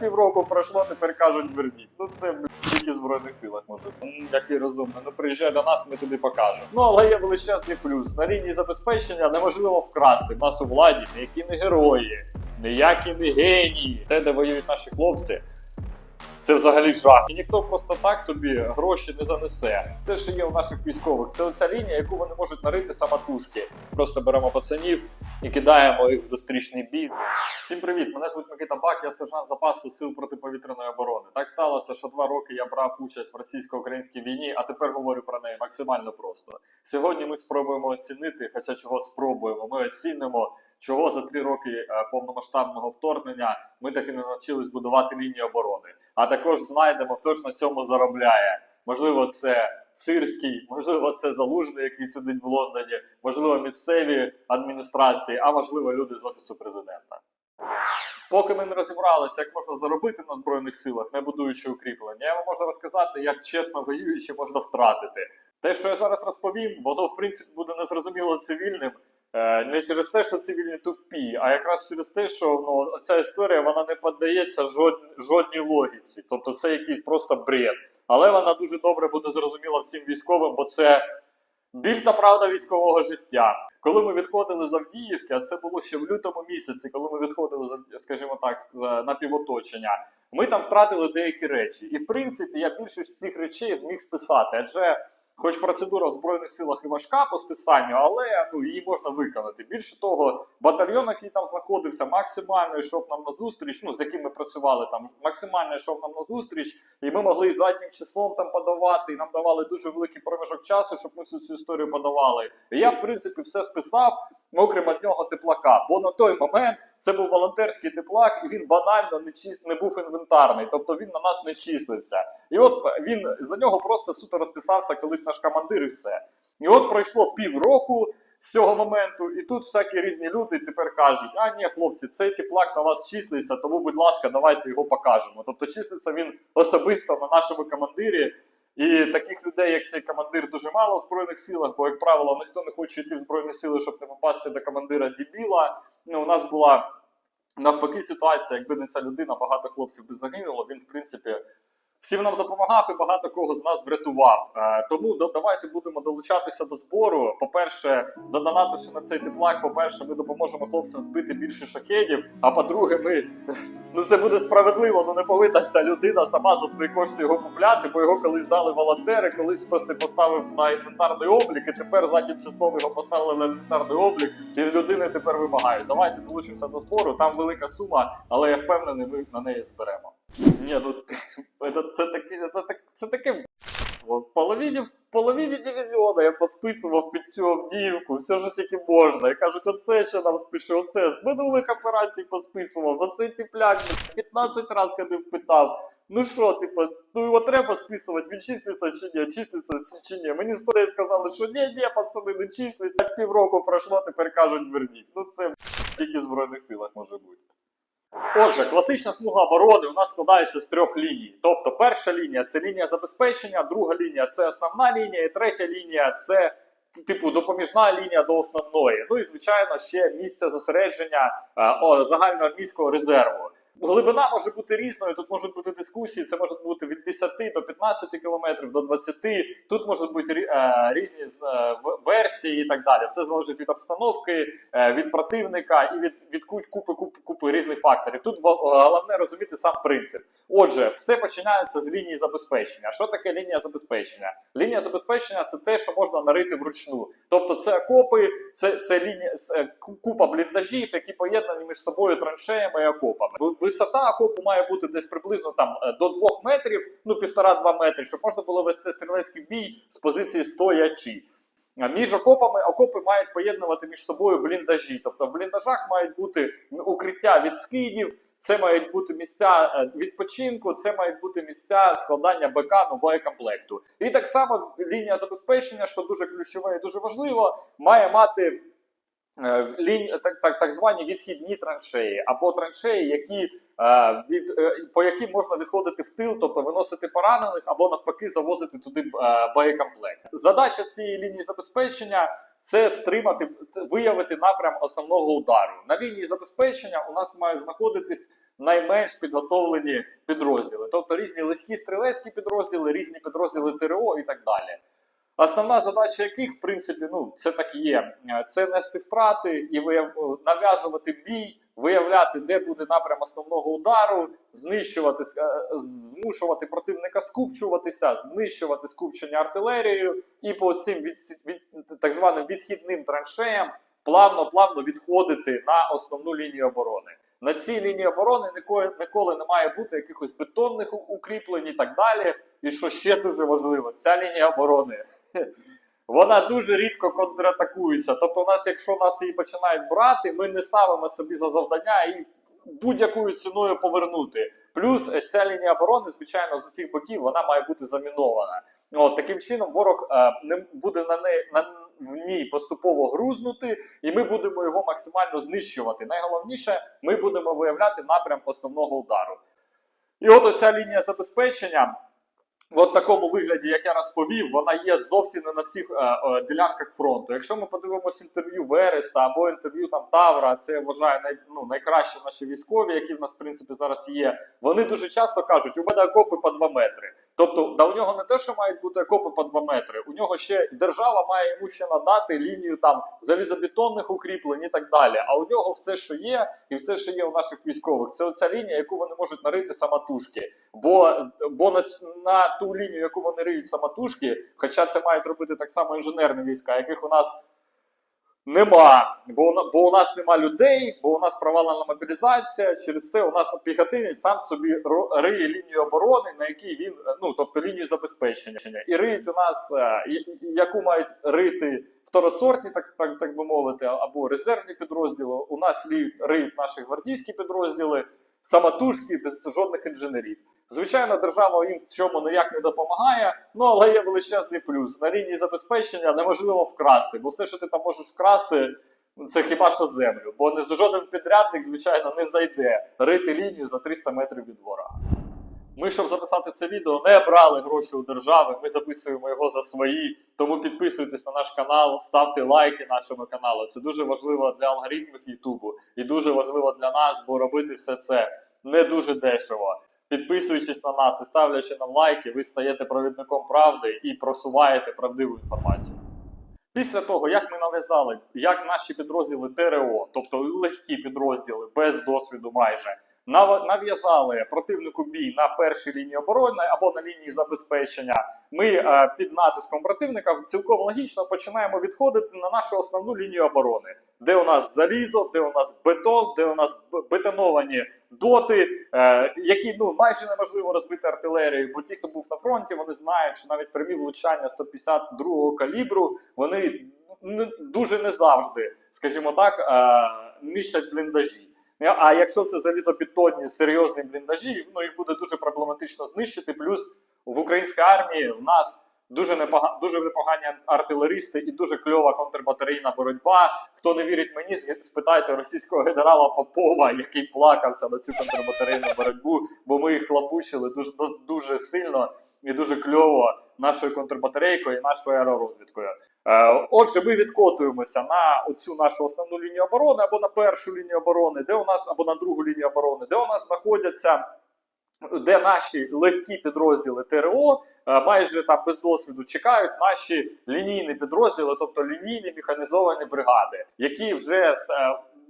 Як півроку пройшло, тепер кажуть верніть. Ну це тільки в збройних силах може. Як який розумний. Ну приїжджай до нас, ми тобі покажемо. Ну але є величезний плюс. На лінії забезпечення неможливо вкрасти. Нас у владі ніякі не герої, ніякі не генії. Те, де воюють наші хлопці. Це взагалі жах. І ніхто просто так тобі гроші не занесе. Те, що є у наших військових, це оця лінія, яку вони можуть нарити самотужки. Просто беремо пацанів і кидаємо їх в зустрічний бій. Всім привіт! Мене звуть Микита Бак, я сержант запасу сил протиповітряної оборони. Так сталося, що два роки я брав участь в російсько-українській війні, а тепер говорю про неї максимально просто. Сьогодні ми спробуємо оцінити, хоча чого спробуємо, ми оцінимо, чого за три роки е, повномасштабного вторгнення ми таки не навчились будувати лінії оборони. А також знайдемо, хто ж на цьому заробляє. Можливо, це Сирський, можливо, це Залужний, який сидить в Лондоні, можливо, місцеві адміністрації, а можливо, люди з офісу президента. Поки ми не розібралися, як можна заробити на збройних силах, не будуючи укріплення, я вам можу розказати, як чесно воюючи можна втратити. Те, що я зараз розповім, воно в принципі буде незрозуміло цивільним. Е, Не через те, що цивільні тупі, а якраз через те, що ну, ця історія вона не піддається жод, жодній логіці. Тобто це якийсь просто бред. Але вона дуже добре буде зрозуміла всім військовим, бо це біль та правда військового життя. Коли ми відходили з Авдіївки, а це було ще в лютому місяці, коли ми відходили скажімо так, з напівоточення, ми там втратили деякі речі. І в принципі я більшість цих речей зміг списати. Адже, хоч процедура в збройних силах і важка по списанню, але ну її можна виконати. Більше того, батальйон, який там знаходився, максимально йшов нам на зустріч. Ну з яким ми працювали там, максимально йшов нам на зустріч, і ми могли заднім числом там подавати. І нам давали дуже великий проміжок часу, щоб ми всю цю історію подавали. І я, в принципі, все списав. Окрім одного теплака, бо на той момент це був волонтерський теплак, і він банально не чис... не був інвентарний, тобто він на нас не числився. І от він за нього просто суто розписався колись наш командир, і все. І от пройшло півроку з цього моменту, і тут всякі різні люди тепер кажуть: а ні, хлопці, цей теплак на вас числиться, тому, будь ласка, давайте його покажемо. Тобто числиться він особисто на нашому командирі. І таких людей, як цей командир, дуже мало в збройних силах, бо, як правило, ніхто не хоче йти в збройні сили, щоб не попасти до командира дібіла. Ну, у нас була навпаки ситуація, якби не ця людина, багато хлопців би загинуло. Він, в принципі, всім нам допомагав і багато кого з нас врятував. Е, тому давайте будемо долучатися до збору. По-перше, задонативши на цей теплак, по-перше, ми допоможемо хлопцям збити більше шахедів. А по-друге, ми ну це буде справедливо. Ну не повинна ця людина сама за свої кошти його купляти, бо його колись дали волонтери, колись хтось не поставив на інвентарний облік, і тепер заднім числом його поставили на інвентарний облік, і з людини тепер вимагають. Давайте долучимося до збору. Там велика сума, але я впевнений, ми на неї зберемо. Ні, ну це, це таке, це, це таке. В половині, в половині дивізіону я посписував під цю Авдіївку, все що тільки можна. І кажуть, оце ще нам спише, оце з минулих операцій посписував, за цей тіпляк 15 разів ходив питав. Ну що, типу, ну його треба списувати, він числиться чи ні, числиться чи ні. Мені людей сказали, що ні, ні, пацани, не числиться. Півроку пройшло, тепер кажуть, верніть. Ну це тільки в Збройних силах може бути. Отже, класична смуга оборони у нас складається з трьох ліній. Тобто, перша лінія це лінія забезпечення, друга лінія це основна лінія, і третя лінія це типу допоміжна лінія до основної. Ну і звичайно, ще місце зосередження е, о, загальноармійського резерву. Глибина може бути різною. Тут можуть бути дискусії. Це може бути від 10 до 15 кілометрів до 20. Тут можуть бути е, різні е, версії і так далі. Все залежить від обстановки, е, від противника і від, від купи, купи, купи різних факторів. Тут головне розуміти сам принцип. Отже, все починається з лінії забезпечення. Що таке лінія забезпечення? Лінія забезпечення це те, що можна нарити вручну. Тобто, це окопи, це, це лінія це купа бліндажів, які поєднані між собою траншеями і окопами. Висота окопу має бути десь приблизно там е, до 2 метрів, ну півтора-два метри, щоб можна було вести стрілецький бій з позиції стоячи. А Між окопами окопи мають поєднувати між собою бліндажі. Тобто в бліндажах мають бути укриття від скидів, це мають бути місця е, відпочинку, це мають бути місця складання БК ну, боєкомплекту. І так само лінія забезпечення, що дуже ключове і дуже важливо, має мати. Е, Лінь, так, так, так звані відхідні траншеї або траншеї, які е, від е, по яким можна відходити в тил, тобто виносити поранених або навпаки завозити туди боєкомплект. Задача цієї лінії забезпечення це стримати, виявити напрям основного удару. На лінії забезпечення у нас має знаходитись найменш підготовлені підрозділи, тобто різні легкі стрілецькі підрозділи, різні підрозділи ТРО і так далі. Основна задача яких, в принципі, ну це так і є. Е, Це нести втрати і вияв... нав'язувати бій, виявляти, де буде напрям основного удару, знищувати, е, змушувати противника скупчуватися, знищувати скупчення артилерією, і по цим від... від... так званим відхідним траншеям плавно-плавно відходити на основну лінію оборони. На цій лінії оборони ніколи, ніколи не має бути якихось бетонних укріплень і так далі. І що ще дуже важливо, ця лінія оборони вона дуже рідко контратакується. Тобто, у нас, якщо нас її починають брати, ми не ставимо собі за завдання і будь-якою ціною повернути. Плюс е, ця лінія оборони, звичайно, з усіх боків вона має бути замінована. От таким чином, ворог е, не буде на неї на в ній поступово грузнути, і ми будемо його максимально знищувати. Найголовніше, ми будемо виявляти напрям основного удару. І от оця лінія забезпечення. В такому вигляді, як я розповів, вона є зовсім не на всіх е, е, ділянках фронту. Якщо ми подивимося інтерв'ю Вереса або інтерв'ю там Тавра, це я вважаю най, ну, найкращі наші військові, які в нас в принципі зараз є. Вони дуже часто кажуть, у мене окопи по 2 метри. Тобто, да у нього не те, що мають бути окопи по 2 метри. У нього ще держава має йому ще надати лінію там залізобетонних укріплень і так далі. А у нього все, що є, і все, що є у наших військових, це оця лінія, яку вони можуть нарити самотужки. Бо, бо на, на ту лінію, яку вони риють самотужки, хоча це мають робити так само інженерні війська, яких у нас нема. Бо, бо у нас нема людей, бо у нас провалена мобілізація. Через це у нас піхотинець сам собі риє лінію оборони, на якій він, ну тобто лінію забезпечення. І риють у нас, е, яку мають рити второсортні, так, так, так би мовити, або резервні підрозділи. У нас риють наші гвардійські підрозділи, самотужки без жодних інженерів. Звичайно, держава їм в цьому ніяк не допомагає, ну але є величезний плюс. На лінії забезпечення неможливо вкрасти, бо все, що ти там можеш вкрасти, це хіба що землю. Бо не жоден підрядник, звичайно, не зайде рити лінію за 300 метрів від ворога. Ми, щоб записати це відео, не брали гроші у держави. Ми записуємо його за свої. Тому підписуйтесь на наш канал, ставте лайки нашому каналу. Це дуже важливо для алгоритмів Ютубу і дуже важливо для нас, бо робити все це не дуже дешево. Підписуючись на нас і ставлячи нам лайки, ви стаєте провідником правди і просуваєте правдиву інформацію. Після того, як ми нав'язали, як наші підрозділи ТРО, тобто легкі підрозділи без досвіду майже, нав'язали противнику бій на першій лінії оборони або на лінії забезпечення, ми е, під натиском противника цілком логічно починаємо відходити на нашу основну лінію оборони, де у нас залізо, де у нас бетон, де у нас бетоновані доти, е, які ну майже неможливо розбити артилерією, бо ті, хто був на фронті, вони знають, що навіть прямі влучання 152 калібру, вони не, дуже не завжди, скажімо так, е, нищать бліндажі. А якщо це залізобетонні серйозні бліндажі, ну їх буде дуже проблематично знищити. Плюс в українській армії в нас дуже непога, дуже непогані артилеристи і дуже кльова контрбатарейна боротьба. Хто не вірить мені, спитайте російського генерала Попова, який плакався на цю контрбатарейну боротьбу, бо ми їх хлопучили дуже дуже сильно і дуже кльово нашою контрбатарейкою і нашою аеророзвідкою. Е, Отже, ми відкотуємося на оцю нашу основну лінію оборони або на першу лінію оборони, де у нас або на другу лінію оборони, де у нас знаходяться. Де наші легкі підрозділи ТРО е, майже там без досвіду чекають наші лінійні підрозділи, тобто лінійні механізовані бригади, які вже е,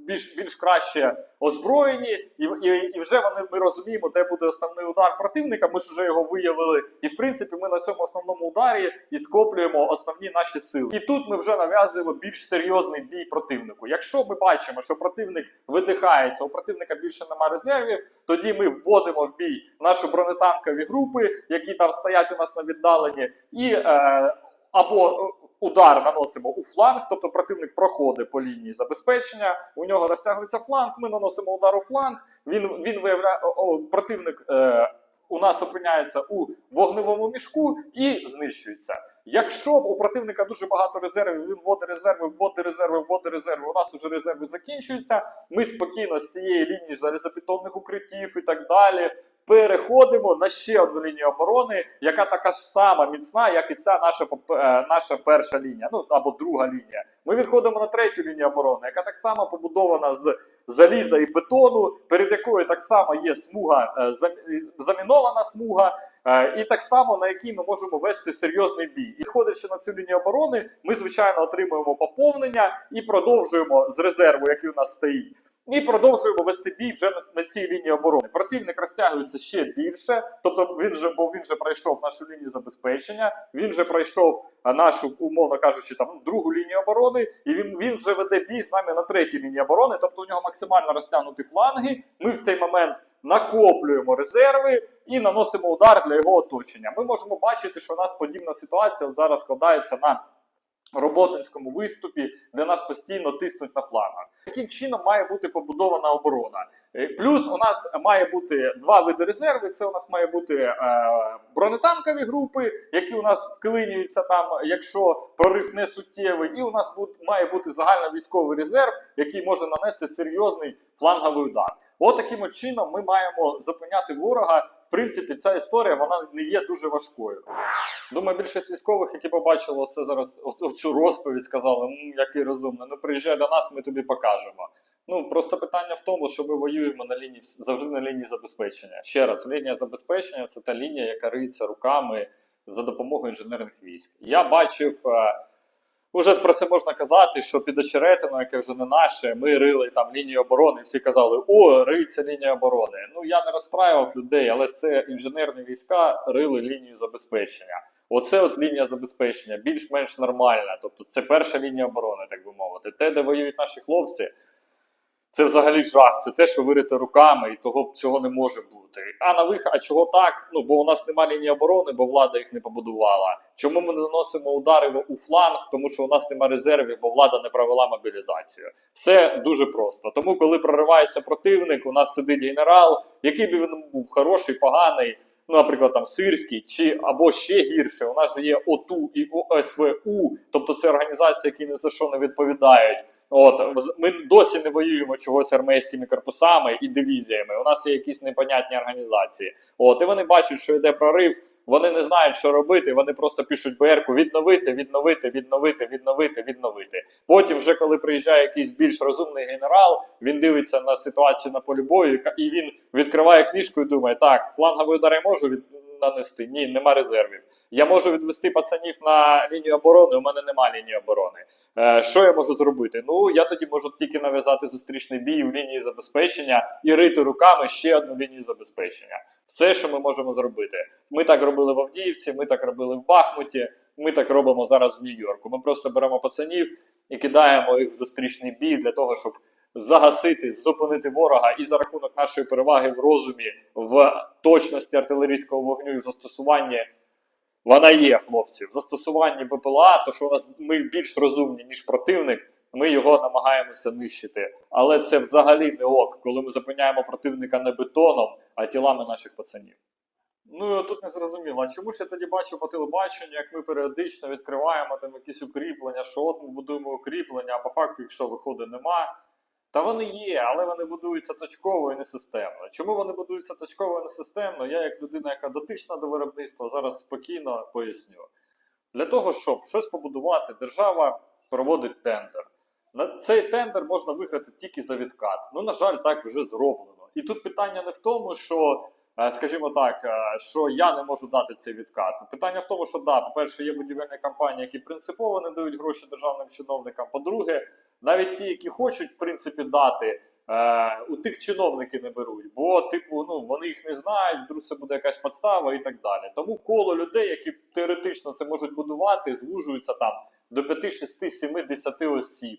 більш більш краще озброєні, і, і, і вже вони ми розуміємо, де буде основний удар противника. Ми ж вже його виявили, і в принципі ми на цьому основному ударі і скоплюємо основні наші сили. І тут ми вже нав'язуємо більш серйозний бій противнику. Якщо ми бачимо, що противник видихається, у противника більше немає резервів, тоді ми вводимо в бій наші бронетанкові групи, які там стоять у нас на віддаленні, і е, або е, удар наносимо у фланг, тобто противник проходить по лінії забезпечення, у нього розтягується фланг, ми наносимо удар у фланг, він, він виявляє, противник е, у нас опиняється у вогневому мішку і знищується. Якщо у противника дуже багато резервів, він вводить резерви, вводить резерви, вводить резерви. У нас уже резерви закінчуються. Ми спокійно з цієї лінії залізобетонних укриттів і так далі. Переходимо на ще одну лінію оборони, яка така ж сама міцна, як і ця наша е, наша перша лінія, ну або друга лінія. Ми відходимо на третю лінію оборони, яка так само побудована з заліза і бетону, перед якою так само є смуга е, замінована смуга. Е, І так само на якій ми можемо вести серйозний бій. І ходячи на цю лінію оборони, ми звичайно отримуємо поповнення і продовжуємо з резерву, який у нас стоїть. І продовжуємо вести бій вже на, цій лінії оборони. Противник розтягується ще більше, тобто він же, бо він же пройшов нашу лінію забезпечення, він же пройшов нашу, умовно кажучи, там ну, другу лінію оборони, і він, він вже веде бій з нами на третій лінії оборони. Тобто у нього максимально розтягнуті фланги. Ми в цей момент накоплюємо резерви і наносимо удар для його оточення. Ми можемо бачити, що у нас подібна ситуація зараз складається на роботинському виступі, де нас постійно тиснуть на флангах. Таким чином має бути побудована оборона. Е, Плюс у нас має бути два види резерви. Це у нас має бути е, бронетанкові групи, які у нас вклинюються там, якщо прорив не суттєвий, і у нас бут- має бути загальновійськовий резерв, який може нанести серйозний фланговий удар. От таким чином ми маємо зупиняти ворога. Принципі, ця історія вона не є дуже важкою. Думаю, більшість військових, які побачили це зараз, цю розповідь, сказали, «М, який розумний, ну приїжджай до нас, ми тобі покажемо. Ну просто питання в тому, що ми воюємо на лінії завжди на лінії забезпечення. Ще раз, лінія забезпечення це та лінія, яка риється руками за допомогою інженерних військ. Я бачив. Уже про це можна казати, що під очеретино, яке вже не наше, ми рили там лінію оборони, всі казали, о, риться лінія оборони. Ну я не розстраював людей, але це інженерні війська рили лінію забезпечення. Оце от лінія забезпечення, більш-менш нормальна. Тобто це перша лінія оборони, так би мовити. Те, де воюють наші хлопці, це взагалі жах. Це те, що вирите руками, і того цього не може бути. А на вихід, а чого так? Ну бо у нас немає лінії оборони, бо влада їх не побудувала. Чому ми не наносимо удари у фланг? Тому що у нас немає резервів, бо влада не провела мобілізацію. Все дуже просто. Тому, коли проривається противник, у нас сидить генерал, який би він був хороший, поганий. Ну, наприклад, там Сирський, чи або ще гірше, у нас же є ОТУ і ОСВУ, тобто це організації, які ні за що не відповідають. От ми досі не воюємо чогось армейськими корпусами і дивізіями. У нас є якісь непонятні організації. От і вони бачать, що йде прорив. Вони не знають, що робити. Вони просто пишуть БРку відновити, відновити, відновити, відновити, відновити. Потім, вже коли приїжджає якийсь більш розумний генерал, він дивиться на ситуацію на полі бою і він відкриває книжку і думає: так, фланговий удар я можу від нанести. Ні, нема резервів. Я можу відвести пацанів на лінію оборони. У мене немає лінії оборони. Е, що я можу зробити? Ну я тоді можу тільки нав'язати зустрічний бій в лінії забезпечення і рити руками ще одну лінію забезпечення. Все, що ми можемо зробити. Ми так робили в Авдіївці, ми так робили в Бахмуті. Ми так робимо зараз в Нью-Йорку. Ми просто беремо пацанів і кидаємо їх в зустрічний бій для того, щоб загасити, зупинити ворога і за рахунок нашої переваги в розумі, в точності артилерійського вогню і в застосуванні. Вона є, хлопці, в застосуванні БПЛА, то що у нас ми більш розумні, ніж противник, ми його намагаємося нищити. Але це взагалі не ок, коли ми зупиняємо противника не бетоном, а тілами наших пацанів. Ну тут не зрозуміло. А чому ж я тоді бачу по телебаченню, як ми періодично відкриваємо там якісь укріплення, що от ми будуємо укріплення, а по факту, якщо виходить, нема. Та вони є, але вони будуються точково і не системно. Чому вони будуються точково і не системно? Я, як людина, яка дотична до виробництва, зараз спокійно поясню. Для того, щоб щось побудувати, держава проводить тендер. На цей тендер можна виграти тільки за відкат. Ну, на жаль, так вже зроблено. І тут питання не в тому, що, е, скажімо так, е, що я не можу дати цей відкат. Питання в тому, що да, по-перше, є будівельні компанії, які принципово не дають гроші державним чиновникам. По-друге, навіть ті, які хочуть, в принципі, дати. Е, у тих чиновники не беруть, бо, типу, ну вони їх не знають, вдруг це буде якась подстава і так далі. Тому коло людей, які теоретично це можуть будувати, звужуються там до 5, 6, 7, 10 осіб.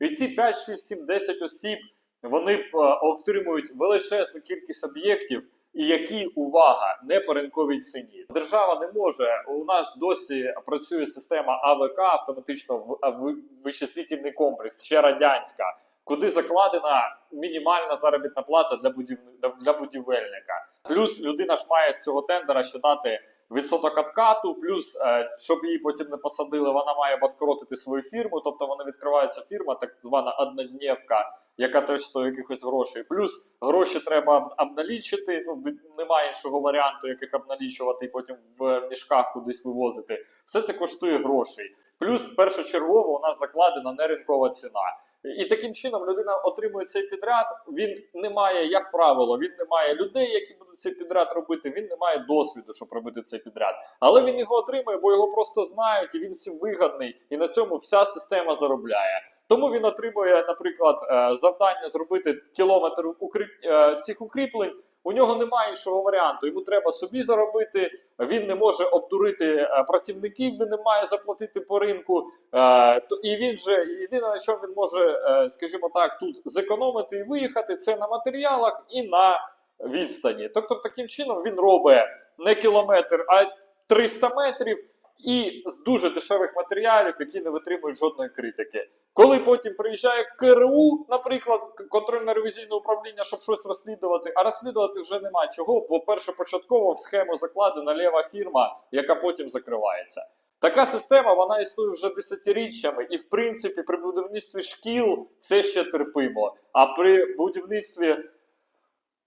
І ці 5, 6, 7, 10 осіб вони е, отримують величезну кількість об'єктів, і які увага не по ринковій ціні. Держава не може. У нас досі працює система АВК, автоматично в- вичислительний комплекс, ще радянська, куди закладена мінімальна заробітна плата для будів... для будівельника. Плюс людина ж має з цього тендера ще дати відсоток откату, плюс, е, щоб її потім не посадили, вона має банкротити свою фірму, тобто вона відкривається фірма, так звана однодневка, яка теж стоїть якихось грошей. Плюс гроші треба об- обналічити. Ну немає іншого варіанту, яких обналічувати і потім в мішках кудись вивозити. Все це коштує грошей. Плюс першочергово у нас закладена неринкова ціна. І таким чином людина отримує цей підряд. Він не має, як правило, він не має людей, які будуть цей підряд робити. Він не має досвіду, щоб робити цей підряд. Але він його отримує, бо його просто знають, і він всім вигадний, і на цьому вся система заробляє. Тому він отримує, наприклад, е, завдання зробити кілометр укріп... е, цих укріплень. У нього немає іншого варіанту. Йому треба собі заробити. Він не може обдурити е, працівників, він не має заплатити по ринку. Е, і він же єдине, на чому він може, е, скажімо так, тут зекономити і виїхати, це на матеріалах і на відстані. Тобто, таким чином він робить не кілометр, а 300 метрів. І з дуже дешевих матеріалів, які не витримують жодної критики. Коли потім приїжджає КРУ, наприклад, контрольно-ревізійне управління, щоб щось розслідувати, а розслідувати вже нема чого, бо першопочатково в схему закладена лєва фірма, яка потім закривається. Така система вона існує вже десятиріччями, і в принципі при будівництві шкіл це ще терпимо. А при будівництві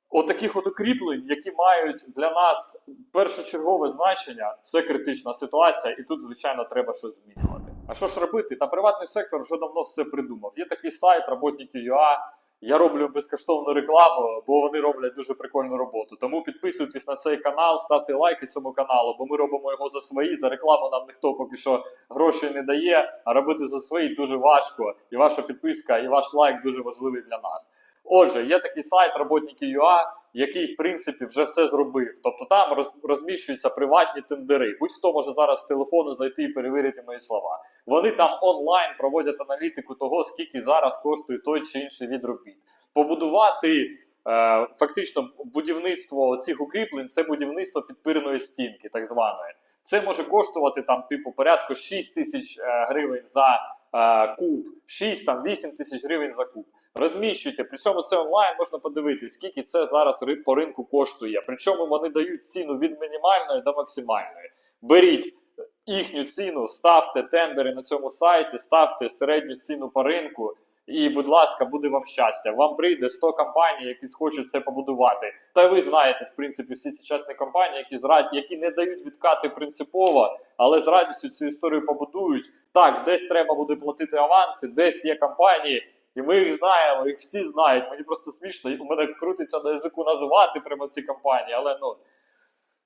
отаких от укріплень, які мають для нас першочергове значення, це критична ситуація, і тут, звичайно, треба щось змінювати. А що ж робити? Та приватний сектор вже давно все придумав. Є такий сайт роботники.ua, я роблю безкоштовну рекламу, бо вони роблять дуже прикольну роботу. Тому підписуйтесь на цей канал, ставте лайки цьому каналу, бо ми робимо його за свої. За рекламу нам ніхто поки що грошей не дає. А робити за свої дуже важко. І ваша підписка, і ваш лайк дуже важливий для нас. Отже, є такий сайт роботники.ua, який в принципі вже все зробив. Тобто там роз, розміщуються приватні тендери. Будь-хто може зараз з телефону зайти і перевірити мої слова. Вони там онлайн проводять аналітику того, скільки зараз коштує той чи інший від робіт. Побудувати е, фактично будівництво цих укріплень це будівництво підпирної стінки, так званої. Це може коштувати там, типу, порядку 6 тисяч е, гривень за е, куб, 6 там 8 тисяч гривень за куб. Розміщуйте. Причому це онлайн можна подивитися, скільки це зараз по ринку коштує. Причому вони дають ціну від мінімальної до максимальної. Беріть їхню ціну, ставте тендери на цьому сайті, ставте середню ціну по ринку. І, будь ласка, буде вам щастя. Вам прийде 100 компаній, які схочуть це побудувати. Та ви знаєте, в принципі, всі ці частні компанії, які зрад... які не дають відкати принципово, але з радістю цю історію побудують. Так, десь треба буде платити аванси, десь є компанії, і ми їх знаємо, їх всі знають. Мені просто смішно. У мене крутиться на язику називати прямо ці компанії, але ну.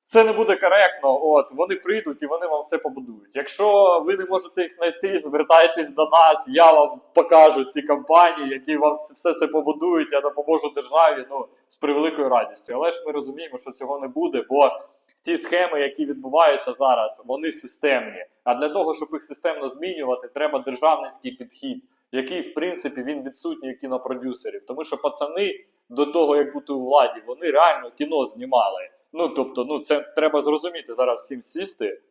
Це не буде коректно. От вони прийдуть і вони вам все побудують. Якщо ви не можете їх знайти, звертайтесь до нас. Я вам покажу ці компанії, які вам все це побудують. Я допоможу державі. Ну з превеликою радістю. Але ж ми розуміємо, що цього не буде, бо ті схеми, які відбуваються зараз, вони системні. А для того, щоб їх системно змінювати, треба державницький підхід, який в принципі він відсутній у кінопродюсерів. Тому що пацани до того, як бути у владі, вони реально кіно знімали. Ну, тобто, ну це треба зрозуміти зараз всім сісти,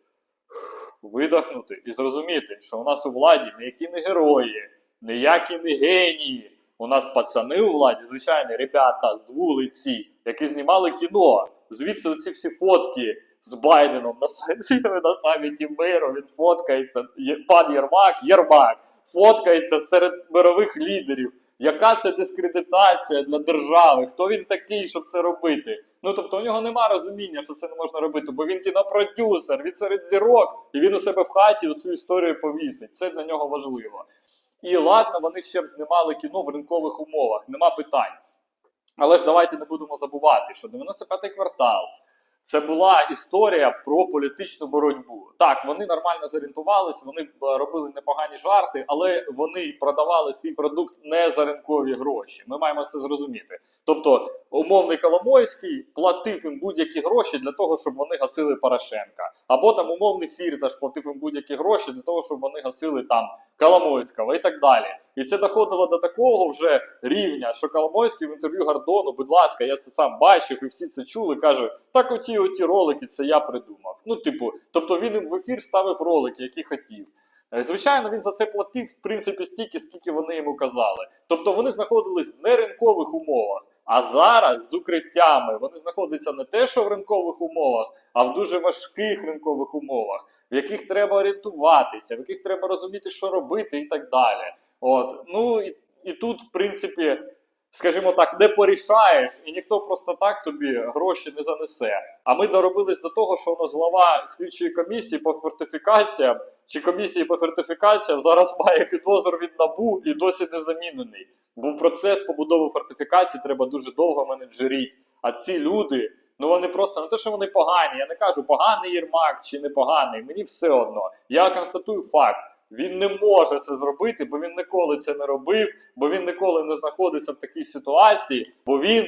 видихнути і зрозуміти, що у нас у владі ніякі не герої, ніякі не генії. У нас пацани у владі, звичайні ребята з вулиці, які знімали кіно. Звідси оці всі фотки з Байденом на, на саміті миру. Він фоткається. Пан Єрмак, Єрмак фоткається серед мирових лідерів. Яка це дискредитація для держави? Хто він такий, щоб це робити? Ну тобто у нього нема розуміння, що це не можна робити, бо він кінопродюсер, він серед зірок, і він у себе в хаті оцю історію повісить. Це для нього важливо. І ладно, вони ще б знімали кіно в ринкових умовах, нема питань. Але ж давайте не будемо забувати, що 95-й квартал це була історія про політичну боротьбу. Так, вони нормально зорієнтувалися, вони е, робили непогані жарти, але вони продавали свій продукт не за ринкові гроші. Ми маємо це зрозуміти. Тобто, умовний Коломойський платив їм будь-які гроші для того, щоб вони гасили Порошенка. Або там умовний Фірташ платив їм будь-які гроші для того, щоб вони гасили там Коломойського і так далі. І це доходило до такого вже рівня, що Коломойський в інтерв'ю Гордону, будь ласка, я це сам бачив, і всі це чули. каже: так, оті, оті ролики, це я придумав. Ну, типу, тобто він в ефір ставив ролики, які хотів. Е, Звичайно, він за це платив в принципі стільки, скільки вони йому казали. Тобто вони знаходились в неринкових умовах. А зараз з укриттями вони знаходяться не те, що в ринкових умовах, а в дуже важких ринкових умовах, в яких треба орієнтуватися, в яких треба розуміти, що робити, і так далі. От ну і, і тут, в принципі, скажімо так, не порішаєш, і ніхто просто так тобі гроші не занесе. А ми доробились до того, що у нас глава слідчої комісії по фортифікаціям чи комісії по фортифікаціям зараз має підозру від набу і досі не замінений. Бо процес побудови фортифікації треба дуже довго менеджеріть. А ці люди, ну вони просто не те, що вони погані. Я не кажу, поганий Єрмак чи не поганий. Мені все одно. Я констатую факт. Він не може це зробити, бо він ніколи це не робив, бо він ніколи не знаходився в такій ситуації, бо він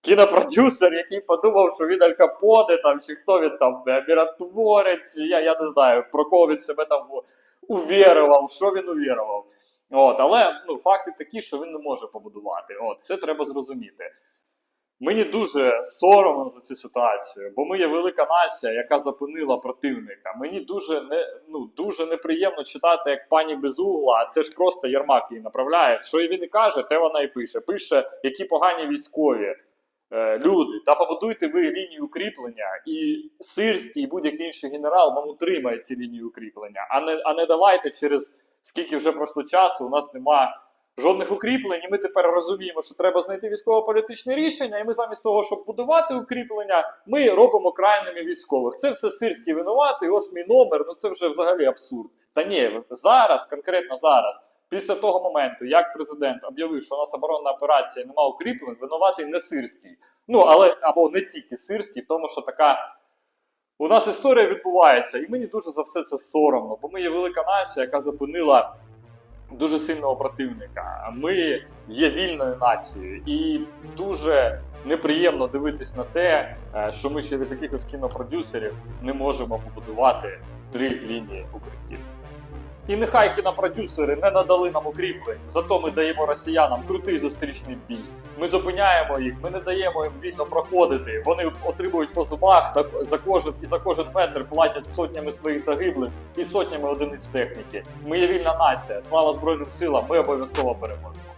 кінопродюсер, який подумав, що він Аль Капоне, там, чи хто він там, е, міротворець, чи я, я не знаю, про кого він себе там увірував, що він увірував. От, але ну, факти такі, що він не може побудувати. От, це треба зрозуміти. Мені дуже соромно за цю ситуацію, бо ми є велика нація, яка зупинила противника. Мені дуже не ну дуже неприємно читати, як пані Безугла, а це ж просто Єрмак її направляє. Що і він і каже, те вона і пише. Пише, які погані військові е, люди. Та побудуйте ви лінію укріплення, і Сирський і будь-який інший генерал вам утримає ці лінії укріплення. А не, а не давайте через скільки вже пройшло часу, у нас нема жодних укріплень, і ми тепер розуміємо, що треба знайти військово-політичне рішення, і ми замість того, щоб будувати укріплення, ми робимо крайними військових. Це все сирський винуватий, ось мій номер, ну це вже взагалі абсурд. Та ні, зараз, конкретно зараз, після того моменту, як президент об'явив, що у нас оборонна операція нема укріплень, винуватий не сирський. Ну, але або не тільки сирський, в тому, що така. У нас історія відбувається, і мені дуже за все це соромно, бо ми є велика нація, яка зупинила дуже сильного противника. Ми є вільною нацією, і дуже неприємно дивитись на те, е, що ми через якихось кінопродюсерів не можемо побудувати три лінії укриттів. І нехай кінопродюсери не надали нам укріплень, зато ми даємо росіянам крутий зустрічний бій. Ми зупиняємо їх, ми не даємо їм вільно проходити. Вони отримують по зубах за кожен і за кожен метр платять сотнями своїх загиблих і сотнями одиниць техніки. Ми є вільна нація. Слава Збройним силам! Ми обов'язково переможемо.